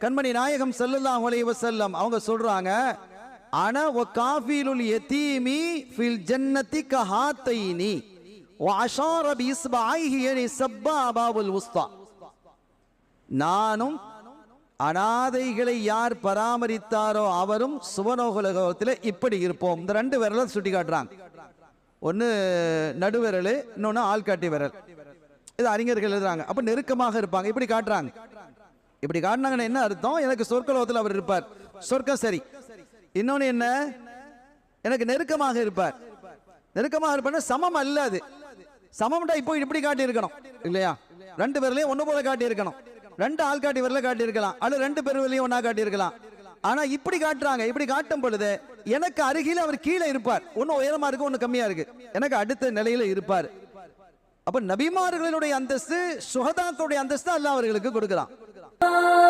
கண்மணி நாயகம் செல்லலாம் அலைஹி செல்லம் அவங்க சொல்றாங்க அன ஒ காஃபிலுல் எத்தீமி ஃபில் ஜன்னதி கஹாத்தைனி வ அஷார பி சப்பாபாவுல் உஸ்தா. நானும் அனாதைகளை யார் பராமரித்தாரோ அவரும் சுவனோகுலகத்தில் இப்படி இருப்போம். இந்த ரெண்டு விரலை சுட்டி காட்டுறாங்க. ஒன்று நடுவிரல் இன்னொன்று ஆள்காட்டி விரல். இது அறிஞர்கள் எழுதுறாங்க. அப்போ நெருக்கமாக இருப்பாங்க. இப்படி காட்டுறாங்க. இப்படி காட்டினாங்கன்னா என்ன அர்த்தம்? எனக்கு சொர்க்கலோகத்தில் அவர் இருப்பார். சொர்க்கம் சரி. இன்னொன்று என்ன? எனக்கு நெருக்கமாக இருப்பார். நெருக்கமாக இருப்பார் சமம் அல்ல அது. சமம்டா இப்போ இப்படி காட்டி இருக்கணும் இல்லையா? ரெண்டு பேர்லயும் ஒண்ணு போல காட்டி இருக்கணும் ரெண்டு ஆள் காட்டி வரல காட்டி இருக்கலாம் அல்லது ரெண்டு பேர்லையும் ஒண்ணா காட்டி இருக்கலாம் ஆனா இப்படி காட்டுறாங்க. இப்படி காட்டும் பொழுது எனக்கு அருகில அவர் கீழே இருப்பார். ஒன்னு உயரமா இருக்கு ஒன்னு கம்மியா இருக்கு. எனக்கு அடுத்த நிலையில இருப்பார். அப்ப நபிமார்களுடைய அந்தஸ்து சுகதாக்களுடைய அந்தஸ்து அல்ல அவர்களுக்கு கொடுக்கலாம். Oh.